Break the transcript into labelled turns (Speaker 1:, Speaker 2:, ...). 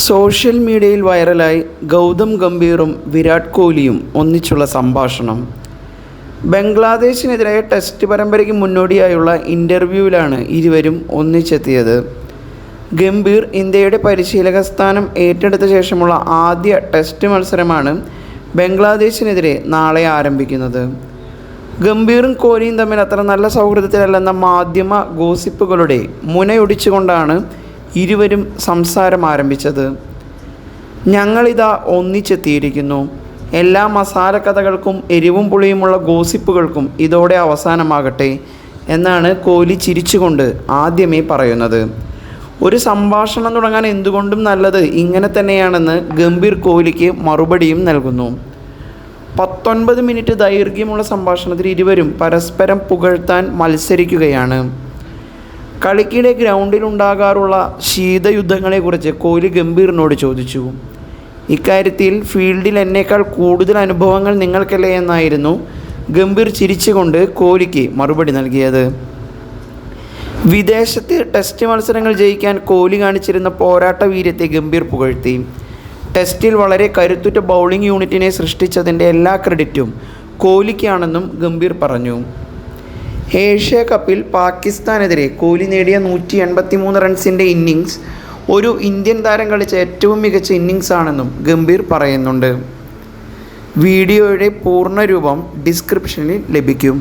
Speaker 1: Social മീഡിയയിൽ വൈറലായി ഗൗതം ഗംഭീറും വിരാട് കോഹ്ലിയും ഒന്നിച്ചുള്ള സംഭാഷണം. ബംഗ്ലാദേശിനെതിരായ ടെസ്റ്റ് പരമ്പരയ്ക്ക് മുന്നോടിയായുള്ള ഇന്റർവ്യൂവിലാണ് ഇരുവരും ഒന്നിച്ചെത്തിയത്. ഗംഭീർ ഇന്ത്യയുടെ പരിശീലക സ്ഥാനം ഏറ്റെടുത്ത ശേഷമുള്ള ആദ്യ ടെസ്റ്റ് മത്സരമാണ് ബംഗ്ലാദേശിനെതിരെ നാളെ ആരംഭിക്കുന്നത്. ഗംഭീറും കോഹ്ലിയും തമ്മിൽ അത്ര നല്ല സൗഹൃദത്തിലല്ലെന്ന മാധ്യമ ഗോസിപ്പുകളുടെ മുനയൊടിച്ചുകൊണ്ടാണ് ഇരുവരും സംസാരം ആരംഭിച്ചത്. ഞങ്ങളിതാ ഒന്നിച്ചെത്തിയിരിക്കുന്നു. എല്ലാ മസാല കഥകൾക്കും എരിവും പുളിയുമുള്ള ഗോസിപ്പുകൾക്കും ഇതോടെ അവസാനമാകട്ടെ എന്നാണ് കോഹ്ലി ചിരിച്ചുകൊണ്ട് ആദ്യമേ പറയുന്നത്. ഒരു സംഭാഷണം തുടങ്ങാൻ എന്തുകൊണ്ടും നല്ലത് ഇങ്ങനെ തന്നെയാണെന്ന് ഗംഭീർ കോഹ്ലിക്ക് മറുപടിയും നൽകുന്നു. പത്തൊൻപത് മിനിറ്റ് ദൈർഘ്യമുള്ള സംഭാഷണത്തിൽ ഇരുവരും പരസ്പരം പുകഴ്ത്താൻ മത്സരിക്കുകയാണ്. കളിക്കിടെ ഗ്രൗണ്ടിൽ ഉണ്ടാകാറുള്ള ശീതയുദ്ധങ്ങളെക്കുറിച്ച് കോഹ്ലി ഗംഭീറിനോട് ചോദിച്ചു. ഇക്കാര്യത്തിൽ ഫീൽഡിൽ എന്നേക്കാൾ കൂടുതൽ അനുഭവങ്ങൾ നിങ്ങൾക്കല്ലേ എന്നായിരുന്നു ഗംഭീർ ചിരിച്ചുകൊണ്ട് കോഹ്ലിക്ക് മറുപടി നൽകിയത്. വിദേശത്ത് ടെസ്റ്റ് മത്സരങ്ങൾ ജയിക്കാൻ കോഹ്ലി കാണിച്ചിരുന്ന പോരാട്ട വീര്യത്തെ ഗംഭീർ പുകഴ്ത്തി. ടെസ്റ്റിൽ വളരെ കരുത്തുറ്റ ബൗളിംഗ് യൂണിറ്റിനെ സൃഷ്ടിച്ചതിന്റെ എല്ലാ ക്രെഡിറ്റും കോഹ്ലിക്കാണെന്നും ഗംഭീർ പറഞ്ഞു. ഏഷ്യ കപ്പിൽ പാകിസ്ഥാനെതിരെ കോഹ്ലി നേടിയ നൂറ്റി എൺപത്തി മൂന്ന് റൺസിന്റെ ഇന്നിങ്സ് ഒരു ഇന്ത്യൻ താരം കളിച്ച ഏറ്റവും മികച്ച ഇന്നിങ്സ് ആണെന്നും ഗംഭീർ പറയുന്നുണ്ട്. വീഡിയോയുടെ പൂർണരൂപം ഡിസ്ക്രിപ്ഷനിൽ ലഭിക്കും.